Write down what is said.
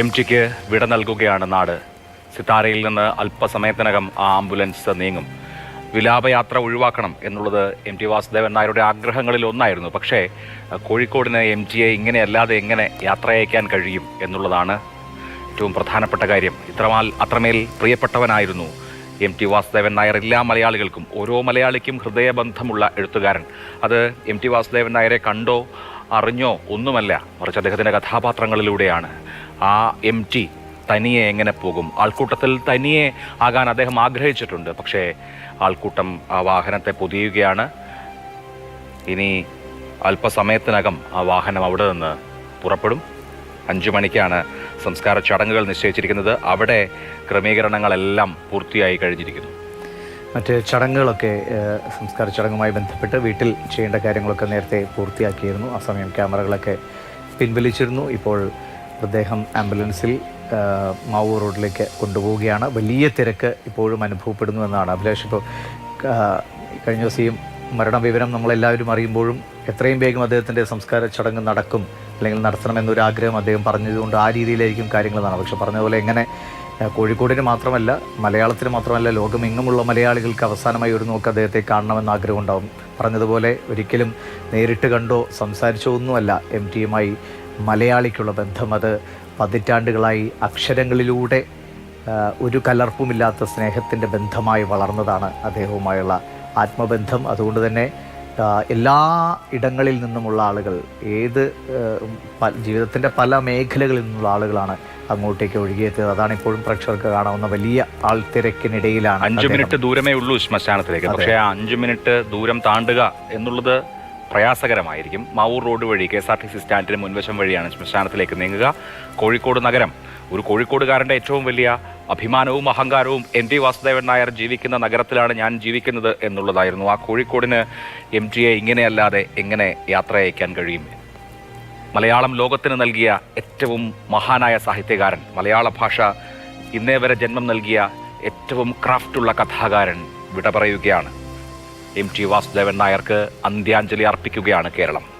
M tick വിട നൽകുകയാണ് നാട്. സിത്താരയിൽ നിന്ന് അല്പസമയത്തിനകം ആ ആംബുലൻസ് നീങ്ങും. വിലാപയാത്ര ഒഴിവാക്കണം എന്നുള്ളത് എം ടി വാസുദേവൻ നായരുടെ ആഗ്രഹങ്ങളിൽ ഒന്നായിരുന്നു. പക്ഷേ കോഴിക്കോടിന് എം ജിയെ ഇങ്ങനെയല്ലാതെ എങ്ങനെ യാത്ര അയക്കാൻ കഴിയും എന്നുള്ളതാണ് ഏറ്റവും പ്രധാനപ്പെട്ട കാര്യം. ഇത്രമാൽ അത്രമേൽ പ്രിയപ്പെട്ടവനായിരുന്നു എം ടി വാസുദേവൻ നായർ എല്ലാ മലയാളികൾക്കും. ഓരോ മലയാളിക്കും ഹൃദയബന്ധമുള്ള എഴുത്തുകാരൻ. അത് എം ടി വാസുദേവൻ നായരെ കണ്ടോ? അറിഞ്ഞോ? ഒന്നുമല്ല. മറിച്ച് അദ്ദേഹത്തിന്റെ കഥാപാത്രങ്ങളിലൂടെയാണ്. ആ എം ടി തനിയെ എങ്ങനെ പോകും? ആൾക്കൂട്ടത്തിൽ തനിയെ ആകാൻ അദ്ദേഹം ആഗ്രഹിച്ചിട്ടുണ്ട്. പക്ഷേ ആൾക്കൂട്ടം ആ വാഹനത്തെ പൊതിയുകയാണ്. ഇനി അല്പസമയത്തിനകം ആ വാഹനം അവിടെ നിന്ന് പുറപ്പെടും. അഞ്ചു മണിക്കാണ് സംസ്കാര ചടങ്ങുകൾ നിശ്ചയിച്ചിരിക്കുന്നത്. അവിടെ ക്രമീകരണങ്ങളെല്ലാം പൂർത്തിയായി കഴിഞ്ഞിരിക്കുന്നു. മറ്റ് ചടങ്ങുകളൊക്കെ സംസ്കാര ചടങ്ങുമായി ബന്ധപ്പെട്ട് വീട്ടിൽ ചെയ്യേണ്ട കാര്യങ്ങളൊക്കെ നേരത്തെ പൂർത്തിയാക്കിയിരുന്നു. ആ സമയം ക്യാമറകളൊക്കെ പിൻവലിച്ചിരുന്നു. ഇപ്പോൾ അദ്ദേഹം ആംബുലൻസിൽ മാവൂർ റോഡിലേക്ക് കൊണ്ടുപോവുകയാണ്. വലിയ തിരക്ക് ഇപ്പോഴും അനുഭവപ്പെടുന്നു എന്നാണ് അഭിലാഷ്. ഇപ്പോൾ കഴിഞ്ഞ ദിവസം മരണ മരണവിവരം നമ്മളെല്ലാവരും അറിയുമ്പോഴും എത്രയും വേഗം അദ്ദേഹത്തിന്റെ സംസ്കാര ചടങ്ങ് നടക്കും അല്ലെങ്കിൽ നടത്തണമെന്നൊരു ആഗ്രഹം അദ്ദേഹം പറഞ്ഞതുകൊണ്ട് ആ രീതിയിലായിരിക്കും കാര്യങ്ങൾ നടന്നത് പക്ഷെ പറഞ്ഞതുപോലെ എങ്ങനെ കോഴിക്കോടിന് മാത്രമല്ല മലയാളത്തിന് മാത്രമല്ല ലോകമെങ്ങുമുള്ള മലയാളികൾക്ക് അവസാനമായി ഒരു നോക്ക് അദ്ദേഹത്തെ കാണണമെന്ന് ആഗ്രഹം ഉണ്ടാവും പറഞ്ഞതുപോലെ ഒരിക്കലും നേരിട്ട് കണ്ടോ സംസാരിച്ചോ ഒന്നുമല്ല എം ടിയുമായി മലയാളിക്കുള്ള ബന്ധം അത് പതിറ്റാണ്ടുകളായി അക്ഷരങ്ങളിലൂടെ ഒരു കലർപ്പുമില്ലാത്ത സ്നേഹത്തിന്റെ ബന്ധമായി വളർന്നതാണ് അദ്ദേഹവുമായുള്ള ആത്മബന്ധം. അതുകൊണ്ട് തന്നെ എല്ലാ ഇടങ്ങളിൽ നിന്നുമുള്ള ആളുകൾ ഏത് ജീവിതത്തിന്റെ പല മേഖലകളിൽ നിന്നുള്ള ആളുകളാണ് അങ്ങോട്ടേക്ക് ഒഴുകിയെത്തിയത്. അതാണ് ഇപ്പോഴും പ്രേക്ഷകർക്ക് കാണാവുന്ന വലിയ ആൾത്തിരക്കിനിടയിലാണ് അഞ്ചു മിനിറ്റ് ദൂരമേ ഉള്ളൂ ശ്മശാനത്തിലേക്ക്. പക്ഷേ ആ അഞ്ചു മിനിറ്റ് ദൂരം താണ്ടുക എന്നുള്ളത് പ്രയാസകരമായിരിക്കും. മാവൂർ റോഡ് വഴി K S R T C സ്റ്റാൻഡിന് മുൻവശം വഴിയാണ് ശ്മശാനത്തിലേക്ക് നീങ്ങുക. കോഴിക്കോട് നഗരം. ഒരു കോഴിക്കോടുകാരന്റെ ഏറ്റവും വലിയ അഭിമാനവും അഹങ്കാരവും എം ടി വാസുദേവൻ നായർ ജീവിക്കുന്ന നഗരത്തിലാണ് ഞാൻ ജീവിക്കുന്നത് എന്നുള്ളതായിരുന്നു. ആ കോഴിക്കോടിന് എം ടിയെ ഇങ്ങനെയല്ലാതെ എങ്ങനെ യാത്ര അയക്കാൻ കഴിയും? മലയാളം ലോകത്തിന് നൽകിയ ഏറ്റവും മഹാനായ സാഹിത്യകാരൻ മലയാള ഭാഷ ഇന്നേ വരെ ജന്മം നൽകിയ ഏറ്റവും ക്രാഫ്റ്റുള്ള കഥാകാരൻ വിട പറയുകയാണ് എം ടി വാസുദേവൻ നായർക്ക് അന്ത്യാഞ്ജലി അർപ്പിക്കുകയാണ് കേരളം.